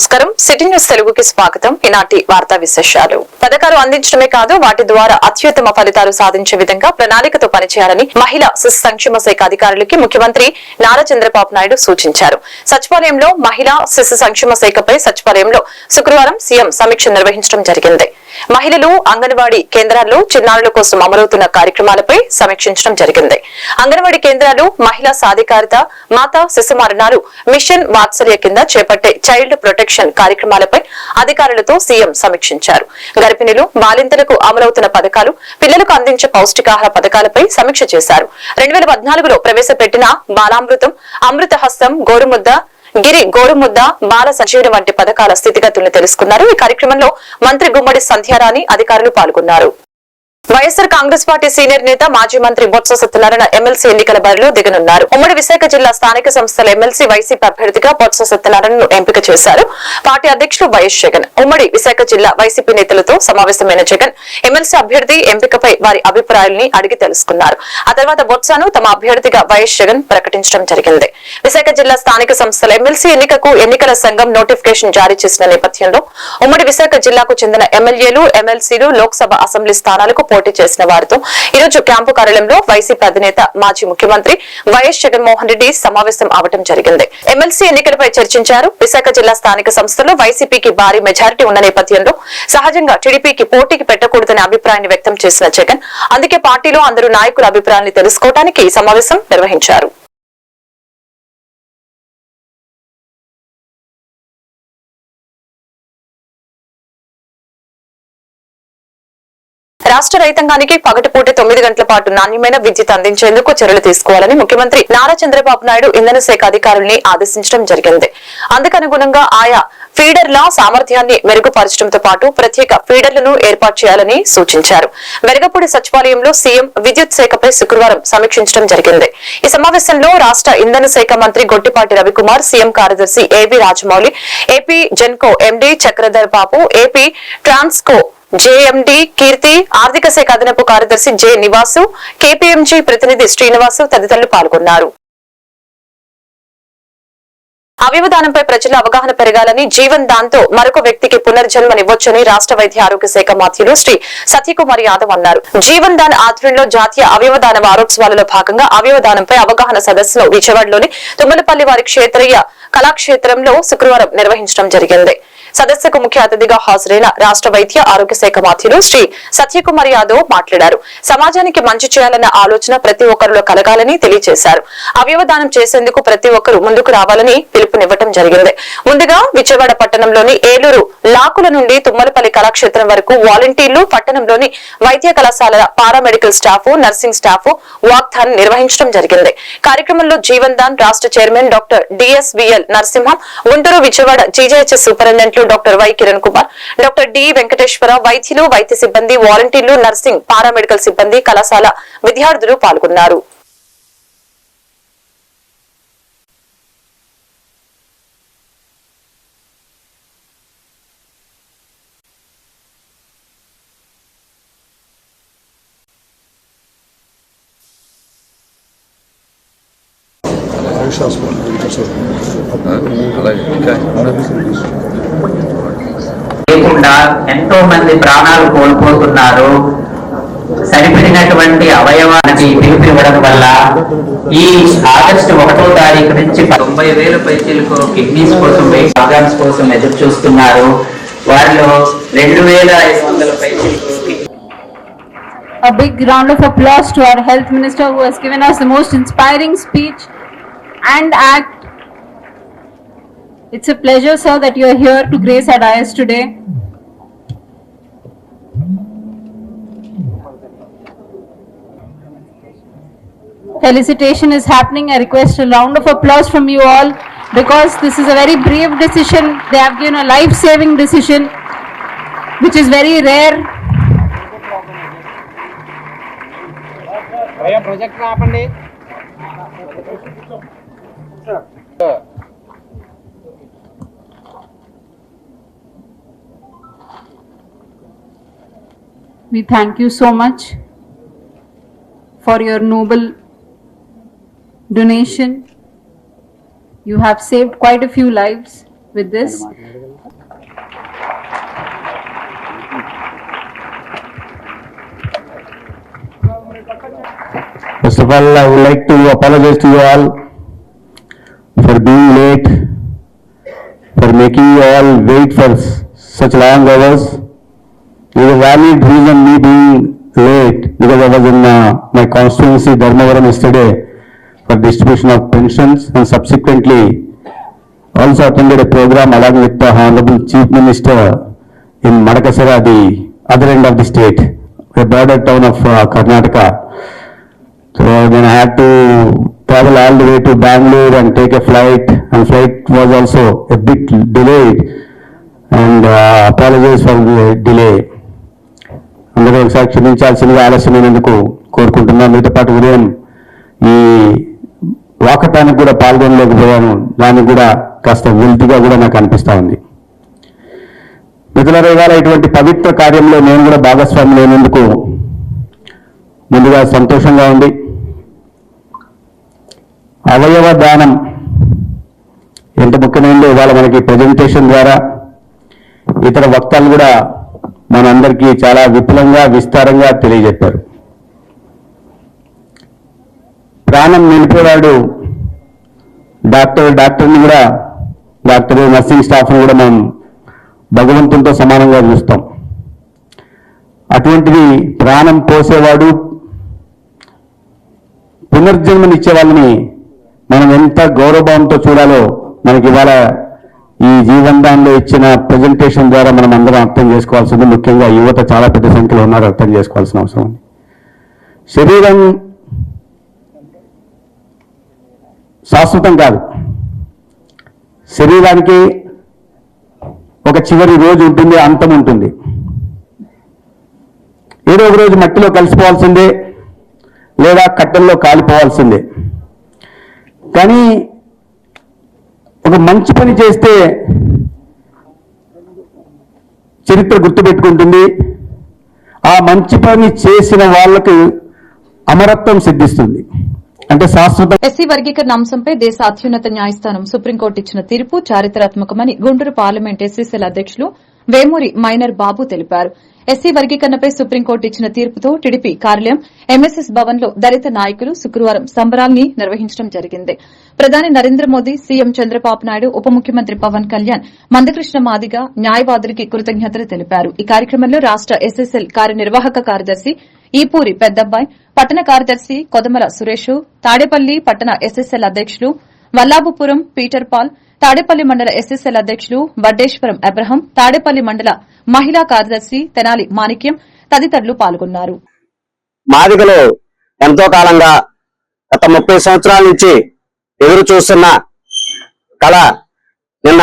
నమస్కారం. City news తెలుగుకి స్వాగతం. ఈనాటి వార్తా విశేషాలు. పథకాలు అందించడమే కాదు వాటి ద్వారా అత్యుత్తమ ఫలితాలు సాధించే విధంగా ప్రణాళికతో పనిచేయాలని మహిళా శిశు సంక్షేమ శాఖ అధికారులకి ముఖ్యమంత్రి నారా చంద్రబాబు నాయుడు సూచించారు. సచివాలయంలో మహిళా శిశు సంక్షేమ శాఖపై సచివాలయంలో శుక్రవారం సీఎం సమీక్ష నిర్వహించడం జరిగింది. మహిళలు అంగన్వాడీ కేంద్రాల్లో చిన్నారుల కోసం అమలవుతున్న కార్యక్రమాలపై సమీక్షించడం జరిగింది. అంగన్వాడీ కేంద్రాలు మహిళా సాధికారత మాతా శిశు మరణాలు మిషన్ వాత్సల్య కింద చేపట్టే చైల్డ్ ప్రొటెక్షన్ కార్యక్రమాలపై అధికారులతో సీఎం సమీక్షించారు. గర్భిణులు బాలింతలకు అమలవుతున్న పథకాలు పిల్లలకు అందించే పౌష్టికాహార పథకాలపై సమీక్ష చేశారు. రెండు వేల పద్నాలుగులో ప్రవేశపెట్టిన బాలామృతం అమృత హస్తం గోరుముద్ద గిరి గోరుముద్ద బాల సంజీవన వంటి పథకాల స్థితిగతులను తెలుసుకున్నారు. ఈ కార్యక్రమంలో మంత్రి గుమ్మడి సంధ్యారాణి అధికారులు పాల్గొన్నారు. వైఎస్సార్ కాంగ్రెస్ పార్టీ సీనియర్ నేత మాజీ మంత్రి బొత్స సత్యనారాయణ ఎమ్మెల్సీ ఎన్నికల బరిలో దిగనున్నారు. ఉమ్మడి విశాఖ జిల్లా స్థానిక సంస్థల ఎమ్మెల్సీ వైసీపీ అభ్యర్థిగా బొత్స సత్యనారాయణను ఎంపిక చేశారు. పార్టీ అధ్యక్షుడు వైఎస్ జగన్. ఉమ్మడి విశాఖ జిల్లా వైసీపీ నేతలతో సమావేశమైన జగన్ ఎమ్మెల్సీ అభ్యర్థి ఎంపికపై వారి అభిప్రాయాలని అడిగి తెలుసుకున్నారు. ఆ తర్వాత బొత్సను తమ అభ్యర్థిగా వైఎస్ జగన్ ప్రకటించడం జరిగింది. విశాఖ జిల్లా స్థానిక సంస్థల ఎమ్మెల్సీ ఎన్నికకు ఎన్నికల సంఘం నోటిఫికేషన్ జారీ చేసిన నేపథ్యంలో ఉమ్మడి విశాఖ జిల్లాకు చెందిన ఎమ్మెల్యేలు ఎమ్మెల్సీలు లోక్సభ అసెంబ్లీ స్థానాలకు పోటీ చేసిన వారితో ఈ రోజు క్యాంపు కార్యాలయంలో వైసీపీ అధినేత మాజీ ముఖ్యమంత్రి వైఎస్ జగన్మోహన్ రెడ్డి సమావేశం అవడం జరిగింది. ఎమ్మెల్సీ ఎన్నికలపై చర్చించారు. విశాఖ జిల్లా స్థానిక సంస్థలో వైసీపీకి భారీ మెజారిటీ ఉన్న నేపథ్యంలో సహజంగా టీడీపీకి పోటీకి పెట్టకూడదనే అభిప్రాయాన్ని వ్యక్తం చేసిన జగన్ అందుకే పార్టీలో అందరూ నాయకుల అభిప్రాయాన్ని తెలుసుకోవడానికి ఈ సమావేశం నిర్వహించారు. రాష్ట్ర రైతాంగానికి పగటిపూట తొమ్మిది గంటల పాటు నాణ్యమైన విద్యుత్ అందించేందుకు చర్యలు తీసుకోవాలని ముఖ్యమంత్రి నారా చంద్రబాబు నాయుడు ఇంధన శాఖ అధికారుల్ని ఆదేశించడం జరిగింది. అందుకనుగుణంగా ఆయా ఫీడర్ల సామర్థ్యాన్ని మెరుగుపరచడంతో పాటు ప్రత్యేక ఫీడర్లను ఏర్పాటు చేయాలని సూచించారు. వెరగపూడి సచివాలయంలో సీఎం విద్యుత్ శాఖపై శుక్రవారం సమీక్షించడం జరిగింది. ఈ సమావేశంలో రాష్ట్ర ఇంధన శాఖ మంత్రి గొట్టిపాటి రవికుమార్ సీఎం కార్యదర్శి A B Rajamouli AP Genco MD Chakradhar Babu AP Transco JMD Keerthi ఆర్థిక శాఖ అదనపు కార్యదర్శి జె నివాసు కేపీఎంజీ ప్రతినిధి శ్రీనివాసు తదితరులు పాల్గొన్నారు. అవయవదానంపై ప్రజల అవగాహన పెరగాలని జీవన్ దాంతో మరొక వ్యక్తికి పునర్జన్మనివ్వొచ్చని రాష్ట్ర వైద్య ఆరోగ్య శాఖ మంత్రులు శ్రీ సత్యకుమార్ యాదవ్ అన్నారు. జీవన్ దాన్ ఆధ్వర్యంలో జాతీయ అవయవదాన వారోత్సవాలలో భాగంగా అవయవదానంపై అవగాహన సదస్సును విజయవాడలోని తుమ్మలపల్లి వారి క్షేత్రీయ కళాక్షేత్రంలో శుక్రవారం నిర్వహించడం జరిగింది. సదస్సుకు ముఖ్య అతిథిగా హాజరైన రాష్ట్ర వైద్య ఆరోగ్య శాఖ మంత్రులు శ్రీ సత్యకుమార్ యాదవ్ మాట్లాడారు. సమాజానికి మంచి చేయాలన్న ఆలోచన ప్రతి ఒక్కరిలో కలగాలని తెలియజేశారు. అవయవదానం చేసేందుకు ప్రతి ఒక్కరూ ముందుకు రావాలని పిలుపునివ్వటం జరిగింది. ముందుగా విజయవాడ పట్టణంలోని ఏలూరు లాకుల నుండి తుమ్మలపల్లి కళాక్షేత్రం వరకు వాలంటీర్లు పట్టణంలోని వైద్య కళాశాల paramedical staff nursing staff walkathon నిర్వహించడం జరిగింది. కార్యక్రమంలో జీవన్ దాన్ రాష్ట్ర chairman doctor D S V L Narasimham Guntur Vijayawada G J H S సూపరింటెండెంట్లు doctor Y Kiran Kumar doctor D Venkateswara వైద్యులు వైద్య సిబ్బంది వాలంటీర్లు నర్సింగ్ పారామెడికల్ సిబ్బంది కళాశాల విద్యార్థులు పాల్గొన్నారు. అలాగే ఇంకా లేకుండా ఎంతో మంది ప్రాణాలు కోల్పోతున్నారు చనిపోయినటువంటి అవయవానికి పిలుపు ఇవ్వడం వల్ల ఈ ఆగస్టు ఒకటో తారీఖు నుంచి తొంభై వేల పైచీలకు కిడ్నీస్ కోసం ఆర్గాన్స్ కోసం ఎదురు చూస్తున్నారు వారిలో రెండు వేల ఐదు వందల పైచీలకు A big round of applause to our health minister who has given us the most inspiring speech and act. It's a pleasure, sir, that you are here to grace our dais today. Felicitation is happening. I request a round of applause from you all because this is a very brave decision. They have given a life-saving decision, which is very rare భయ We thank you so much for your noble donation. You have saved quite a few lives with this, First of all, I would like to apologize to you all for being late, for making you all wait for such long hours. There is a valid reason me being late because I was in uh, my constituency Dharmavaram yesterday for distribution of pensions and subsequently also attended a program along with the Honorable Chief Minister in Madakasara, the other end of the state, a border town of uh, Karnataka. So then I had to travel all the way to Bangalore and take a flight, and flight was also a bit delayed. And uh, apologize for the delay. అందరూ ఒకసారి క్షమించాల్సిందిగా ఆలస్యమైనందుకు కోరుకుంటున్నాను మీతో పాటు ఉదయం ఈ వాకటానికి కూడా పాల్గొనలేకపోయాను. దానికి కూడా కాస్త వెల్తిగా కూడా నాకు అనిపిస్తూ ఉంది. మిథుల ఇవాళ ఇటువంటి పవిత్ర కార్యంలో నేను కూడా భాగస్వామి లేనందుకు ముందుగా సంతోషంగా ఉంది అవయవ దానం ఎంత ముఖ్యమైనదో ఇవాళ మనకి ప్రజెంటేషన్ ద్వారా ఇతర వక్తలు కూడా మనందరికీ చాలా విపులంగా విస్తారంగా తెలియజెప్పారు. ప్రాణం నిలిపేవాడు డాక్టర్ డాక్టర్ని కూడా డాక్టర్ నర్సింగ్ స్టాఫ్ని కూడా మనం భగవంతునితో సమానంగా చూస్తాం. అటువంటిది ప్రాణం పోసేవాడు పునర్జన్మనిచ్చే వాళ్ళని మనం ఎంత గౌరవభావంతో చూడాలో మనకి ఇవాళ ఈ జీవనదాన్లో ఇచ్చిన ప్రజెంటేషన్ ద్వారా మనం అందరం అర్థం చేసుకోవాల్సింది ముఖ్యంగా యువత చాలా పెద్ద సంఖ్యలో ఉన్నారు అర్థం చేసుకోవాల్సిన అవసరం ఉంది. శరీరం శాశ్వతం కాదు. శరీరానికి ఒక చివరి రోజు ఉంటుంది అంతం ఉంటుంది. ఏదో ఒక రోజు మట్టిలో కలిసిపోవాల్సిందే లేదా కట్టెల్లో కాలిపోవాల్సిందే. కానీ ఒక మంచి పని చేస్తే చరిత్ర గుర్తుపెట్టుకుంటుంది. ఆ మంచి పని చేసిన వాళ్ళకు అమరత్వం సిద్ధిస్తుంది. అంటే శాశ్వత ఎస్సీ వర్గీకరణ అంశంపై దేశ అత్యున్నత న్యాయస్థానం సుప్రీంకోర్టు ఇచ్చిన తీర్పు చారిత్రాత్మకమని గుంటూరు పార్లమెంట్ ఎస్సీసీల అధ్యక్షులు వేమూరి మైనర్ బాబు తెలిపారు. ఎస్సీ వర్గీకరణపై సుప్రీంకోర్టు ఇచ్చిన తీర్పుతో టీడీపీ కార్యాలయం ఎంఎస్ఎస్ భవన్లో దళిత నాయకులు శుక్రవారం సంబరాల్ని నిర్వహించడం జరిగింది. ప్రధాని నరేంద్ర మోదీ సీఎం చంద్రబాబు నాయుడు ఉప ముఖ్యమంత్రి పవన్ కళ్యాణ్ మందకృష్ణ మాదిగ న్యాయవాదులకి కృతజ్ఞతలు తెలిపారు. ఈ కార్యక్రమంలో రాష్ట ఎస్ఎస్ఎల్ కార్యనిర్వాహక కార్యదర్శి ఈపూరి పెద్దబ్బాయి పట్టణ కార్యదర్శి కొదమల సురేష్ తాడేపల్లి పట్టణ ఎస్ఎస్ఎల్ అధ్యకులు వల్లాభపురం పీటర్ పాల్ తాడేపల్లి మండల ఎస్ఎస్ఎల్ అధ్యక్షులు వడ్డేశ్వరం అబ్రహం తాడేపల్లి మండల మహిళా కార్యదర్శి తెనాలి మాణిక్యం తదితరులు పాల్గొన్నారు. మాదిగలు ఎంతో కాలంగా గత ముప్పై సంవత్సరాల నుంచి ఎదురు చూస్తున్న కళ నిన్న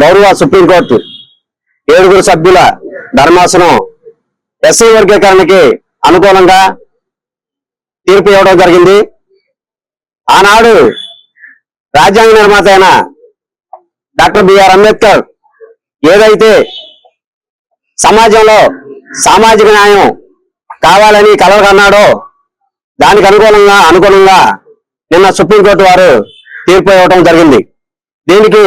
గౌరవ సుప్రీంకోర్టు ఏడుగురు సభ్యుల ధర్మాసనం ఎస్సీ వర్గీకరణకి అనుకూలంగా తీర్పు ఇవ్వడం జరిగింది. ఆనాడు రాజ్యాంగ నిర్మాత అయిన డాక్టర్ బిఆర్ అంబేద్కర్. ఏదైతే సమాజంలో సామాజిక న్యాయం కావాలని కలగన్నాడో దానికి అనుకూలంగా అనుగుణంగా నిన్న సుప్రీంకోర్టు వారు తీర్పు ఇవ్వడం జరిగింది. దీనికి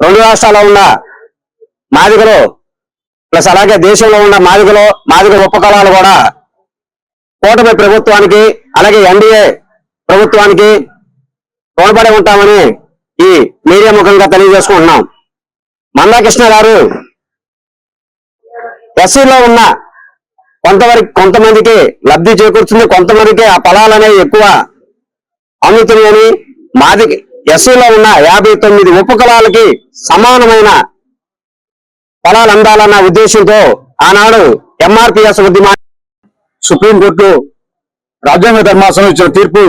రెండు రాష్ట్రాల్లో ఉన్న మాదిగలు ప్లస్ అలాగే దేశంలో ఉన్న మాదిగలు మాదిగ ఉపకులాలు కూడా కూటమి ప్రభుత్వానికి అలాగే ఎన్డీఏ ప్రభుత్వానికి రుణపడి ఉంటామని ఈ మీడియా ముఖంగా తెలియజేసుకుంటున్నాం. మందాకృష్ణ గారు ఎస్సీలో ఉన్న కొంతవరకు కొంతమందికి లబ్ధి చేకూరుతుంది కొంతమందికి ఆ ఫలాలు అనేవి ఎక్కువ అందుతున్నాయని మాది ఎస్సీలో ఉన్న యాభై తొమ్మిది ఉపకులాలకి సమానమైన ఫలాలు అందాలన్న ఉద్దేశంతో ఆనాడు ఎంఆర్పిఎస్ ఉద్యమా సుప్రీంకోర్టు రాజ్యాంగ ధర్మాసనం ఇచ్చిన తీర్పు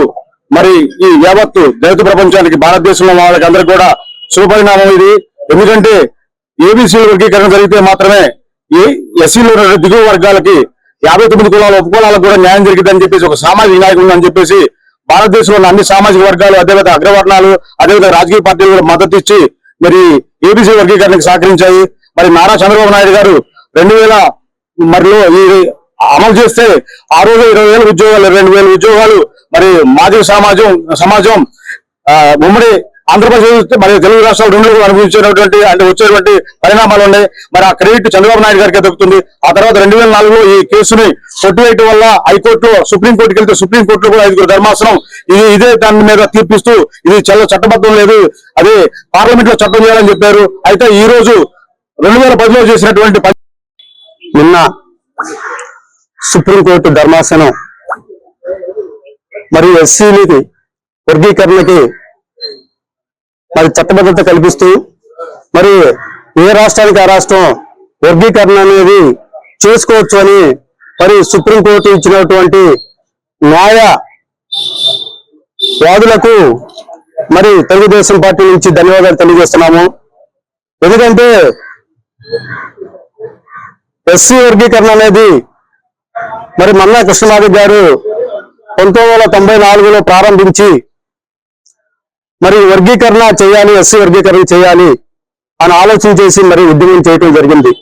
మరి ఈ యావత్తు దళిత ప్రపంచానికి భారతదేశంలో వాళ్ళకి అందరికి కూడా శుభపరిణామం ఇది. ఎందుకంటే ఏబీసీ వర్గీకరణ జరిగితే మాత్రమే ఈ ఎస్సీలో దిగువ వర్గాలకి యాభై తొమ్మిది కులాల ఉపకులాలకు కూడా న్యాయం జరిగిందని చెప్పేసి ఒక సామాజిక నాయకుడు ఉందని చెప్పేసి భారతదేశంలో ఉన్న అన్ని సామాజిక వర్గాలు అదేవిధంగా అగ్రవర్ణాలు అదేవిధంగా రాజకీయ పార్టీలు కూడా మద్దతు ఇచ్చి మరి ఏబీసీ వర్గీకరణకు సహకరించాయి. మరి నారా చంద్రబాబు నాయుడు గారు రెండు వేల మరిలో ఈ అమలు చేస్తే ఆ రోజు ఇరవై వేల ఉద్యోగాలు రెండు వేల ఉద్యోగాలు మరి మాదిక సమాజం సమాజం ఉమ్మడి ఆంధ్రప్రదేశ్ మరి తెలుగు రాష్ట్రాలు రెండు అనుభవించినటువంటి అంటే వచ్చేటువంటి పరిణామాలు ఉన్నాయి. మరి ఆ క్రెడిట్ చంద్రబాబు నాయుడు గారికి దక్కుతుంది. ఆ తర్వాత రెండు వేల నాలుగులో ఈ కేసుని కొట్టివేయటం వల్ల హైకోర్టులో సుప్రీంకోర్టుకి వెళ్తే సుప్రీంకోర్టులో కూడా ఐదుగురు ధర్మాసనం. ఇది ఇదే దాని మీద తీర్పిస్తూ ఇది చాలా చట్టబద్ధం లేదు. అది పార్లమెంట్లో చట్టం చేయాలని చెప్పారు. అయితే ఈ రోజు రెండు వేల పదిలో చేసినటువంటి నిన్న సుప్రీంకోర్టు ధర్మాసనం మరియు ఎస్సీలకి వర్గీకరణకి మరి చట్టబద్ధత కల్పిస్తూ మరి ఏ రాష్ట్రానికి ఆ రాష్ట్రం వర్గీకరణ అనేది చేసుకోవచ్చు అని మరి సుప్రీంకోర్టు ఇచ్చినటువంటి న్యాయ వాదులకు మరి తెలుగుదేశం పార్టీ నుంచి ధన్యవాదాలు తెలియజేస్తున్నాము. ఎందుకంటే ఎస్సీ వర్గీకరణ అనేది మరి మన్నా కృష్ణమాధవ్ గారు పంతొమ్మిది వందల తొంభై నాలుగులో ప్రారంభించి మరి వర్గీకరణ చేయాలి ఎస్సీ వర్గీకరణ చేయాలి అని ఆలోచన చేసి మరి ఉద్యమం చేయటం జరిగింది.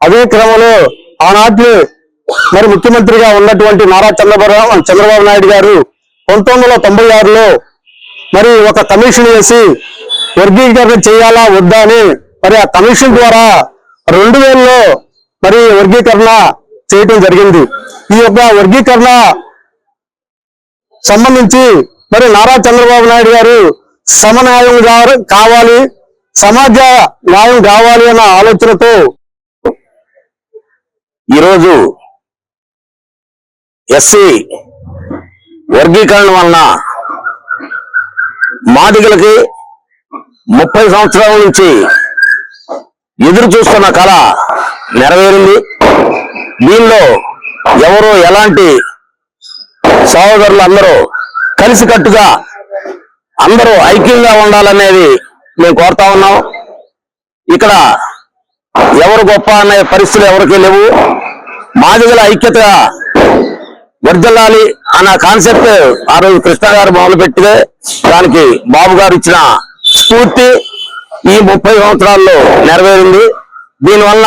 అదే క్రమంలో ఆనాటి మరి ముఖ్యమంత్రిగా ఉన్నటువంటి నారా చంద్రబాబు చంద్రబాబు నాయుడు గారు పంతొమ్మిది వందల తొంభై ఆరులో మరి ఒక కమిషన్ వేసి వర్గీకరణ చేయాలా వద్దా అని మరి ఆ కమిషన్ ద్వారా రెండు వేలలో మరి వర్గీకరణ చేయటం జరిగింది. ఈ యొక్క వర్గీకరణ సంబంధించి మరి నారా చంద్రబాబు నాయుడు గారు సమన్యాయం కావాలి సమాజ న్యాయం కావాలి అన్న ఆలోచనతో ఈరోజు ఎస్సీ వర్గీకరణ వలన మాదిగలకి ముప్పై సంవత్సరాల నుంచి ఎదురు చూస్తున్న కళ నెరవేరింది. దీనిలో ఎవరు ఎలాంటి సహోదరులు అందరూ కలిసికట్టుగా అందరూ ఐక్యంగా ఉండాలనేది మేము కోరుతా ఉన్నాం. ఇక్కడ ఎవరు గొప్ప అనే పరిస్థితులు ఎవరికి లేవు. మాదిగల ఐక్యతగా వర్దిల్లాలి అన్న కాన్సెప్ట్ ఆ రోజు కృష్ణ గారు మొదలుపెట్టితే దానికి బాబు గారు ఇచ్చిన స్ఫూర్తి ఈ ముప్పై సంవత్సరాల్లో నెరవేరింది. దీనివల్ల